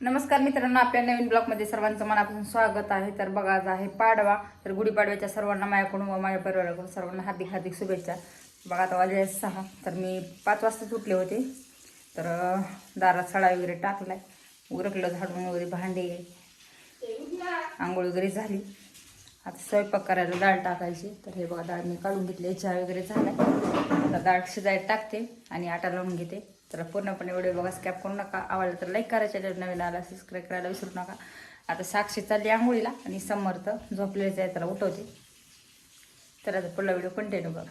नमस्कार मित्रांनो आपल्या नवीन ब्लॉगमध्ये सर्वांचं मनापासून स्वागत आहे. तर बघा आज आहे पाडवा. तर गुढीपाडव्याच्या सर्वांना माझ्याकडून व माझ्या परिवाराकडून सर्वांना हार्दिक हार्दिक शुभेच्छा. बघा आता वाजले सहा. तर मी पाच वाजता उठले होते. तर दारात सडा वगैरे टाकलाय. उरकलं झाडून वगैरे भांडे. आंघोळ वगैरे झाली. आता स्वयंपाक करायला डाळ टाकायची. तर हे बघा डाळ मी काढून घेतली. चहा वगैरे झाला आता डाळ शिजायला टाकते आणि आटा लावून घेते. तर पूर्णपणे व्हिडिओ बघा स्कॅप करू नका. आवडलं तर लाईक करायच्या नवीन आला सबस्क्राईब करायला विसरू नका. आता साक्षी चालली आंघोळीला आणि समर्थ झोपलेच आहे त्याला उठवते. तर आता पुढला व्हिडिओ कंटिन्यू बघा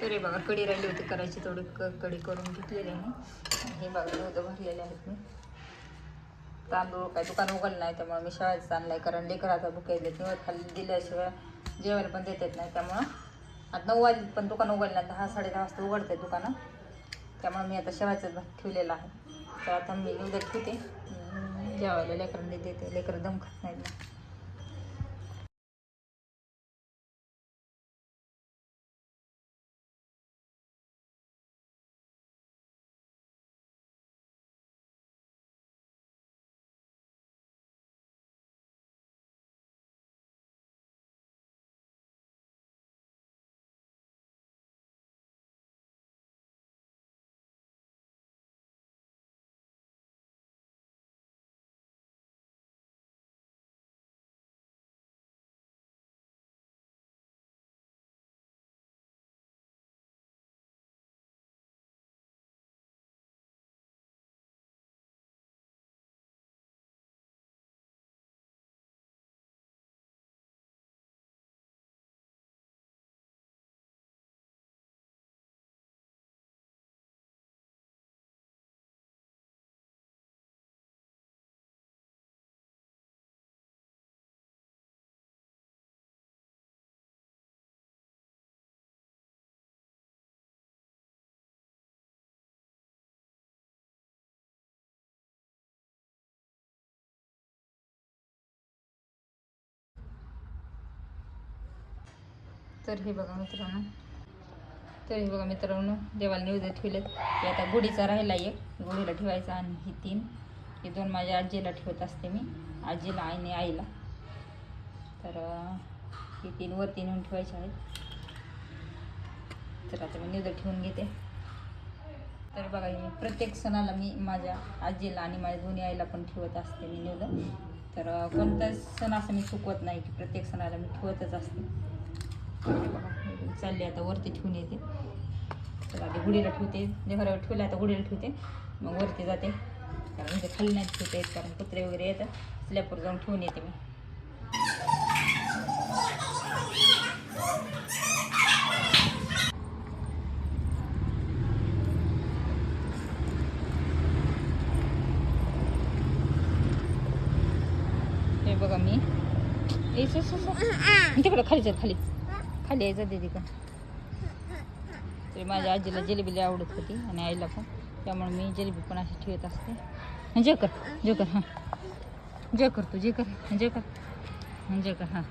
तरी बघा कडी राहिली होती करायची थोडी क कढी करून घेतलेली आहे हे बघा होतं भरलेले आहेत मी. तांदूळ काय दुकान उघडलं नाही त्यामुळे मी शाळेत आणलाय कारण लेकर आता आहे. किंवा खाली दिल्याशिवाय जेवायला पण देत येत नाही त्यामुळं आता नऊ वाजले पण दुकान उघडलं नाही दहा साडे दहा वाजता उघडते दुकानं. त्यामुळे मी आता शेवायचं भात ठेवलेला आहे. तर आता मी उद्या ठेवते. जेवायला लेकरांनी देते लेकरं दम खात नाहीत. तर हे बघा मित्रांनो. तर हे बघा मित्रांनो देवाला निवेदन ठेवलेत की आता गुढीचा राहिला एक. गुढीला ठेवायचा आणि ही तीन. हे दोन माझ्या आजीला ठेवत असते मी. आजीला आणि आईला. तर ही तीन वरती नेऊन ठेवायचे आहेत. तर आता मी निवेदन ठेवून घेते. तर बघा मी प्रत्येक सणाला मी माझ्या आजीला आणि माझ्या दोन्ही आईला पण ठेवत असते मी निवेदन. तर कोणताच सण असं मी चुकवत नाही की प्रत्येक सणाला मी ठेवतच असते. चालले आता वरती ठेवून येते. तर आधी गुढीला ठेवते. देवाऱ्यावर ठेवले आता गुढीला ठेवते. मग वरती जाते. कारण इथे खाली नाही ठेवता येत कारण कुत्रे वगैरे येतात. स्लॅपवर जाऊन ठेवून येते मी. हे बघा मी. तिकडं खाली चल खाली. खाली यायचं दे का तरी माझ्या आजीला जिलेबी लई आवडत होती आणि आईला पण. त्यामुळे मी जिलेबी पण अशी ठेवत असते. जे कर जे कर हां. जे कर तू जे कर जे कर जे कर हां.